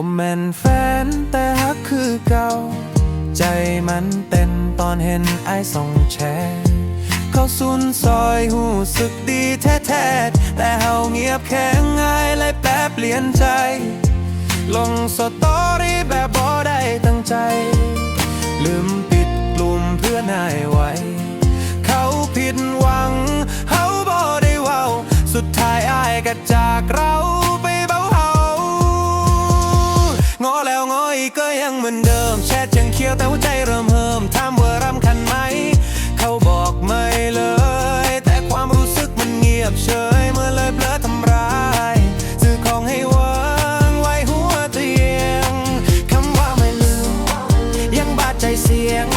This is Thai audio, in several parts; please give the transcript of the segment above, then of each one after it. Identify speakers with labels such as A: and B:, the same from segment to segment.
A: บ่แม่นแฟนแต่ฮักคือเก่า ใจมันเต้นตอนเห็นไอ้ส่องแชร์เขาสุนซอยหูสึกดีแท้ๆแต่เฮาเงียบแข็งง่ายเลยแปบเปลี่ยนใจ ลงสตอรี่แบบบ่ได้ตั้งใจ ลืมปิดกลุ่มเพื่อนายไว้เขาผิดหวังเฮาบ่ได้เว้า สุดท้ายอายก็จากเรา อยก็ยังเหมือนเดิม แชทยังเคี้ยวแต่หัวใจเริ่มเหิมถามว่ารำคันไหม เขาบอกไม่เลย แต่ความรู้สึกมันเงียบเฉยเมื่อเลยเผลอทำร้ายซื้อของให้วางไว้หัวเตียงคำว่าไม่ลืมยังบาดใจเสียง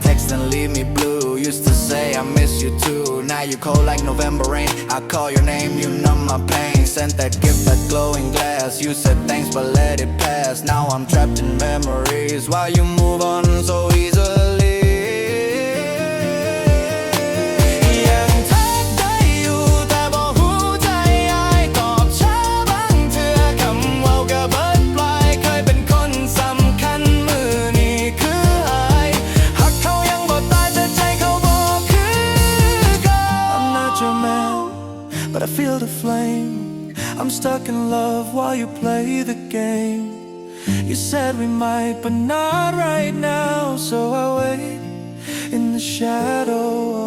B: text and leave me blue. Used to say I miss you too. Now you cold like November rain. I call your name, you numb my pain. Sent that gift, that glowing glass. You said thanks, but let it pass. Now I'm trapped in memories. While you move on so
A: but I feel the flame. I'm stuck in love while you play the game. You said we might but not right now. So I wait in the shadow